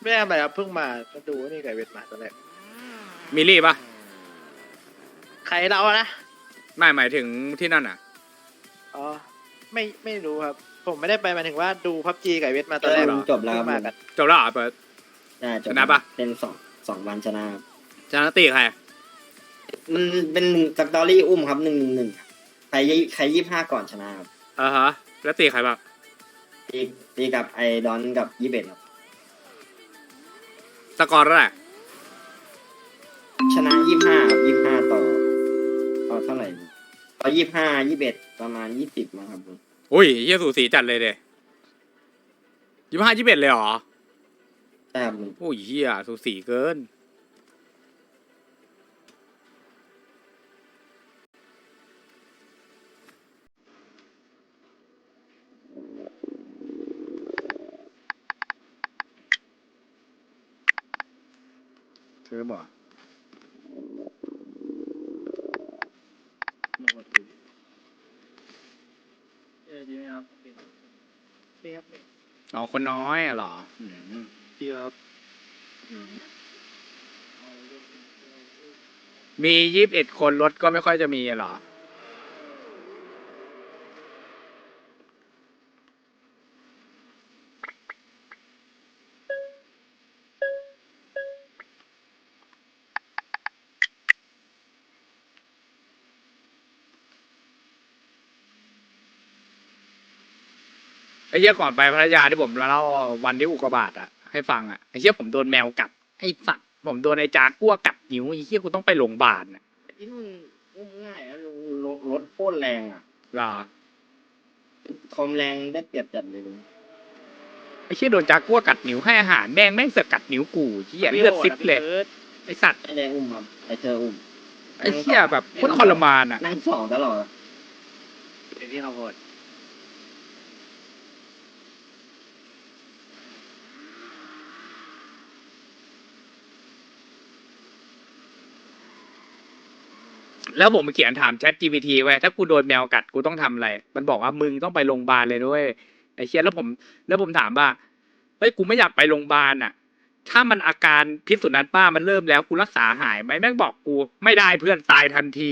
ไม่ได้ทำอะไรครับเพิ่งมาก็ดูว่านี่ไก่เวทมาตอนแรกมิลลี่ปะใครเราอะนะไม่หมายถึงที่นั่นอะ อ๋อไม่ไม่รู้ครับ ผมไม่ได้ไปหมายถึงว่าดูพับจีไก่เวทมาตอนแรกเหรอจบแล้วคเพิ่รับงมากันจบแล้วเหรอเปิดใช่จบชนะปะ เป็นสองสองวันชนะครับชนะตีใคร มันเป็นหนึ่งสตอรี่อุ้มครับหนึ่งหนึ่งหนึ่งใครยี่ใครยี่ห้าก่อนชนะครับอ่าฮะ แล้วตีใครบ้างตีตีกับไอดอนกับยี่เบ็ดครับ สกอร์เท่าไหร่ชนะยี่ห้ายี่ห้าต่อต่อเท่าไหร่ต่อยี่ห้ายี่เบ็ดประมาณยี่สิบมั้งครับอุ้ยเฮียสูสีจัดเลยเดยี่ห้ายี่สิบเอ็ดเลยเหรอใช่ครับโอ้ยเฮียสูสีเกิน เธอบอกเออดีไหมครับดีครับอ๋อคนน้อยอะเหรออืมดีครับมียี่สิบเอ็ดคนรถก็ไม่ค่อยจะมีอะเหรอ เหี้ยก่อนไปพัทยาที่ผมเล่าวันที่อุกกาบาตอะให้ฟังอะไอ้เหี้ยผมโดนแมวกัดไอ้สัตว์ผมโดนไอ้จากัวกัดนิ้วไอ้เหี้ยกูต้องไปโรงพยาบาลอะที่นู่นอุ้มง่ายแล้วรถรถโคตรแรงอะเหรอความแรงได้เปรียบจัดเลยลุงไอ้เหี้ยโดนจากัวกัดนิ้วให้อาหารแม่งแม่งเสือกกัดนิ้วกูเหี้ยเลือดซิบเลยไอ้สัตว์ไอแดงอุ้มครับไอเธออุ้มไอ้เหี้ยแบบโคตรทรมานอะนั่งสองตลอดอะเดี๋ยวพี่ข้าวโพด แล้วผมไปเขียนถาม Chat GPT ไว้ถ้ากูโดนแมวกัดกูต้องทำอะไร มันบอกว่ามึงต้องไปโรงพยาบาลเลยด้วยไอ้เชี่ยแล้วผม แล้วผมถามว่าเฮ้ยกูไม่อยากไปโรงพยาบาลอะ ถ้ามันอาการพิษสุนัขบ้ามันเริ่มแล้วกูรักษาหายไหมแม่งบอกกูไม่ได้เพื่อนตายทันที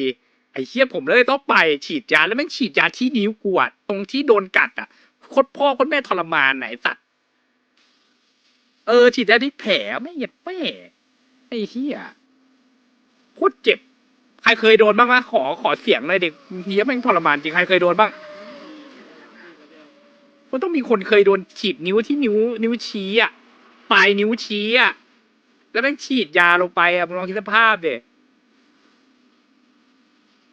ไอ้เชี่ยผมเลยต้องไปฉีดยาแล้วแม่งฉีดยาที่นิ้วกูอะตรงที่โดนกัดอะโคตรพ่อโคตรแม่ทรมานไหนสัตว์เออฉีดยาที่แผลไม่เหยียดแม่ไอ้เหี้ยโคตรเจ็บ ใครเคยโดนบ้างวะขอขอเสียงเลยเด็กเฮียแม่งทรมานจริงใครเคยโดนบ้างมันต้องมีคนเคยโดนฉีดนิ้วที่นิ้ว นิ้วชี้อะปลายนิ้วชี้อะแล้วแม่งฉีดยาลงไปอะมึงลองคิดสภาพเด็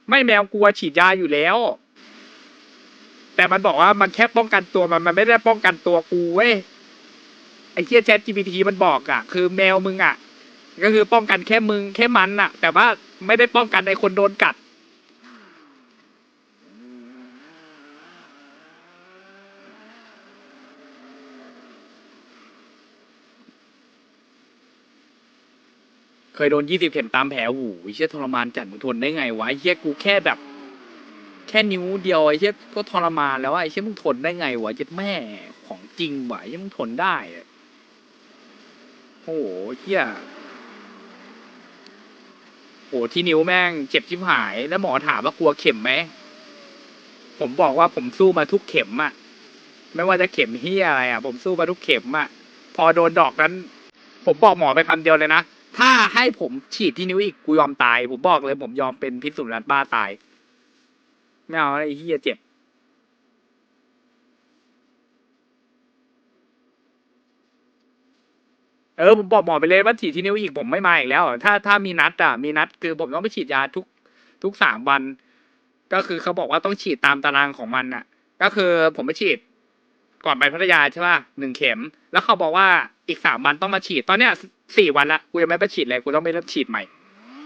ไม่แมวกลัวฉีดยาอยู่แล้ว แต่มันบอกว่ามันแค่ป้องกันตัวมันมันไม่ได้ป้องกันตัวกูเว้ยไอ้เหี้ยแชท GPT มันบอกอะ คือแมวมึงอะ ก็คือป้องกันแค่มึงแค่มันน่ะ แต่ว่าไม่ได้ป้องกันในคนโดนกัด เคยโดนยี่สิบเข็มตามแผลหไอ้เชี่ยทรมานจัดมึงทนได้ไงวะเชี่ยกูแค่แบบ แค่นิ้วเดียวไอ้เชี่ยก็ทรมานแล้วอะไอ้เชี่ยมึงทนได้ไงวะเจ็ดแม่ของจริงวะไอ้เชี่ยมึงทนได้อะโอ้โหเชี่ย โอ้ที่นิ้วแม่งเจ็บชิบหาย แล้วหมอถามว่ากลัวเข็มไหม ผมบอกว่าผมสู้มาทุกเข็มอะไม่ว่าจะเข็มเฮียอะไรอะผมสู้มาทุกเข็มอะพอโดนดอกนั้น ผมบอกหมอไปคำเดียวเลยนะ ถ้าให้ผมฉีดที่นิ้วอีกกูยอมตาย ผมบอกเลย ผมยอมเป็นพิษสุนัขบ้าตาย ไม่เอาไอ้เฮียเจ็บ เออผมบอกหมอไปเลยว่าฉีดที่นิ้วอีกผมไม่มาอีกแล้ว ถ้าถ้ามีนัดอะมีนัดคือผมต้องไปฉีดยาทุกทุกสามวัน ก็คือเขาบอกว่าต้องฉีดตามตารางของมันอะ ก็คือผมไปฉีด ก่อนไปพัทยาใช่ป่ะหนึ่งเข็ม แล้วเขาบอกว่าอีกสามวันต้องมาฉีด ตอนเนี้ยสี่วันละกูยังไม่ไปฉีดเลยกูต้องไปเริ่มฉีดใหม่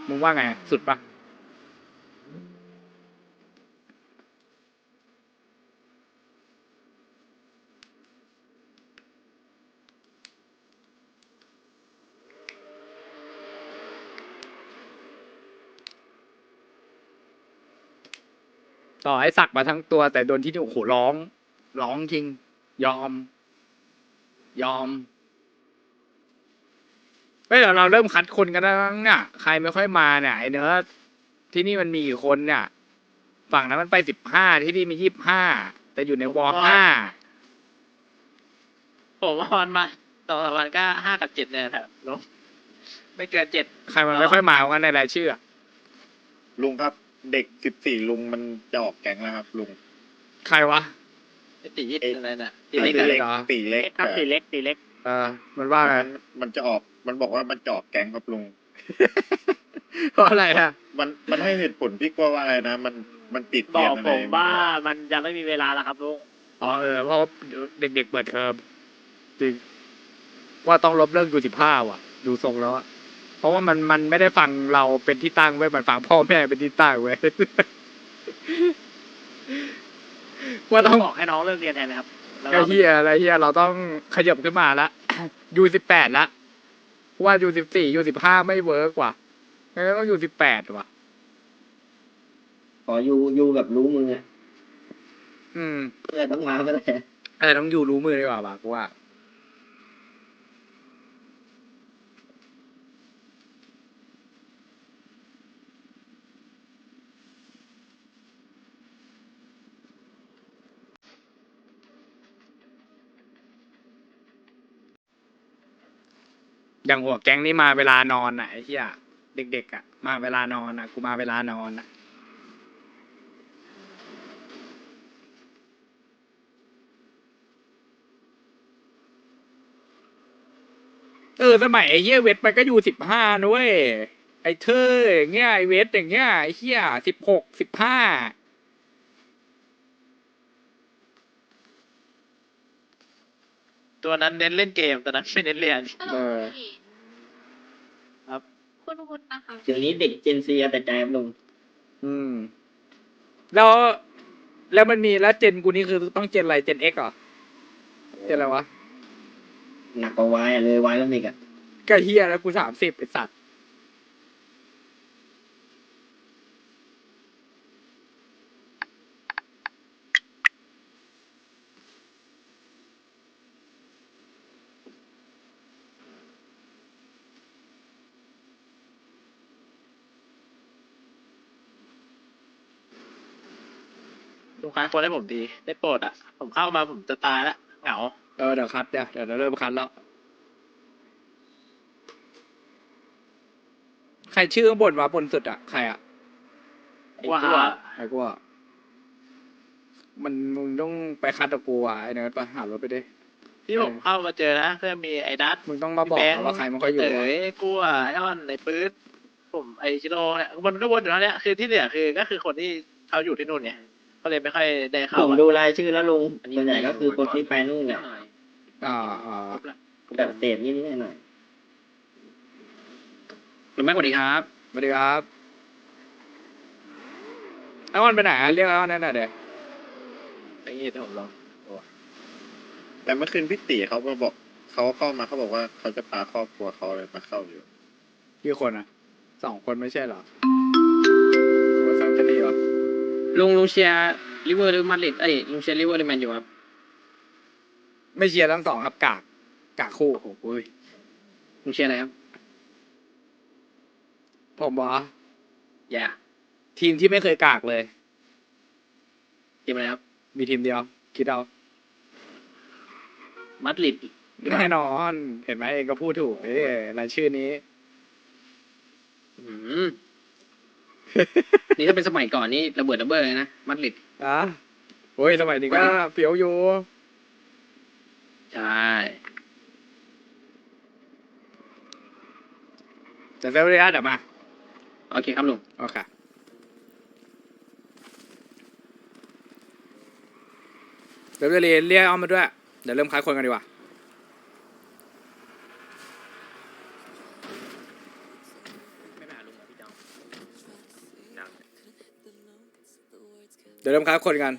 มึงว่าไงสุดปะ ต่อให้สักมาทั้งตัว แต่โดนที่นี่โอ้โหร้อง ร้องจริง ยอม ยอมไม่เดี๋ยวเราเริ่มคัดคนกันแล้วมั้งเนี่ยใครไม่ค่อยมาเนี่ยไอ้เนื้อที่นี่มันมีกี่คนเนี่ยฝั่งนั้นมันไปสิบห้าที่นี่มียี่สิบห้าแต่อยู่ในวอลห้าผมว่ามันมาตอนวันก็ห้ากับเจ็ดเนี่ยแหละลงไม่เกินเจ็ดใครมันไม่ค่อยมากันในรายชื่ออะลุงครับ เด็กสิบสี่ลุงมันจะออกแก๊งแล้วครับลุงใครวะตียิดอะไรน่ะตีไอ้เล็กตีอะเล็กตีเล็กครับตีแต่เล็กตีเล็กเออมันว่าไงมันมันจะออกมันบอกว่ามันจะออกแก๊งครับลุงเพราะอะไรอะมันมันให้เหตุผลพี่กว่าว่าอะไรนะมันมันติดบเรีอยนกอะไรผมว่ามันจะไม่มีเวลาแล้วครับลุงอ๋อเออเพราะว่าเด็กๆเปิดเทอมจริงว่าต้องลบเรื่องยูสิบห้าว่ะ ดูทรงแล้วอะเพ ราะว่ามันมันไม่ได้ฟังเราเป็นที่ตั้งไว้ยมันฟังพ่อแม่เป็นที่ตั้งไว้ยว่าต้องบอกให้น้องเลิกเรียนแทนนะครับแล้วไอ้ก็เฮียอะไรเฮียเราต้องขยับขึ้นมาละยูสิบแปดละเพราะว่ายูสิบสี่ยูสิบห้าไม่เวิร์กว่ะงั้นก็ต้องยูสิบแปดว่ะ ขออยู่อยู่แบบรู้มืออะอืม เพื่อนต้องมาก็ได้เออต้องยูรู้มือดีกว่าป่ะกูว่า อย่างหัวแก๊งนี่มาเวลานอนน่ะไอ้เหี้ยเด็กๆอะ มาเวลานอนน่ะกูมาเวลานอนน่ะ เออสมัยไอ้เหี้ยเวทมันก็อยู่สิบห้านุ้ยไอ้เธออย่างเงี้ยไอ้เวทอย่างเงี้ยไอ้เหี้ยสิบหกสิบห้าตัวนั้นเน้นเล่นเกมตัวนั้นไม่เน้นเรียน เออครับ คุณคุณนะคะเดี๋ยวนี้เด็กเจนซีแต่ใจครับลุงอืม แล้วแล้วมันมีแล้วเจนกูนี่คือต้องเจนอะไรเจนเอ็กเหรอเจนอะไรวะหนักกว่าวายอะเลยวายแล้วอีกอะก็เฮียแล้วกูสามสิบไอสัตว์ ลูกค้าคนให้ผมดี ได้โปรดอะ ผมเข้ามาผมจะตายละเหงา เออเดี๋ยวคัดเดี๋ยวเดี๋ยวเราเริ่มคัดแล้ว ใครชื่อข้างบนวะบนสุดอะ ใครอะไอ้ว่าตัว ใครกูอะมันมึงต้องไปคัดกับกูอะไอ้เนิร์ดไปหารถไปดิ ที่ผมเข้ามาเจอนะก็มีไอ้ดัต มึงต้องมาบอกพี่แบงค์ ว่าใครมันค่อยอยู่เต๋วะยกูอะไอ้อ้อนไอ้ปื๊ดผมไอ้ชิโร่เนี่ยมันก็วนอยู่แล้วเนี่ยคือที่เหลือคือก็คือคนที่เขาอยู่ที่นู่นไง ก็เลยไม่ค่อยได้เข้าผมอะดูรายชื่อแล้วลุงส่วนใหญ่ก็คือคนที่ไปนู่นแหละอ่าอ่าแบบเตะนิดๆหน่อยลุงแม่สวัสดีครับสวัสดีครับไอ้วันไปไหนอะเรียกไอ้วันนั่นน่ะเดี๋ยวไอ้เงี้ยที่ผมลองแต่เมื่อคืนพี่ตีเขามาบอกเขาเข้ามาเขาบอกว่าเขาจะพาครอบครัวเขาเลยมาเข้าอยู่กี่คนอะสองคนไม่ใช่เหรอโอ้ซันเจนี่เหรอ ลุงลุงเชียร์ลิเวอร์หรือมาดริดเอ้ยลุงเชียร์ลิเวอร์หรือแมนยูครับไม่เชียร์ทั้งสองครับกากกากคู่โอ้ยลุงเชียร์อะไรครับผมบอกอย่าทีมที่ไม่เคยกากเลยทีมอะไรครับมีทีมเดียว คิดเอามาดริดแน่นอน เห็นไหมเองก็พูดถูกเอ้ยรายชื่อนี้ อืม นี่ถ้าเป็นสมัยก่อนนี่ระเบิดระเบ้อเลยนะมาดริดอะโอ้ยสมัยนี้ก็เฟี้ยวอยู่ ใช่ แต่เซลล์เรียเดี๋ยวมา โอเคครับลุงโอเคเดี๋ยวเรียนเรียกเอามาด้วย เดี๋ยวเริ่มคัดคนกันดีกว่า ไม่ไปหาลุง เดี๋ยวเริ่มครับคนกัน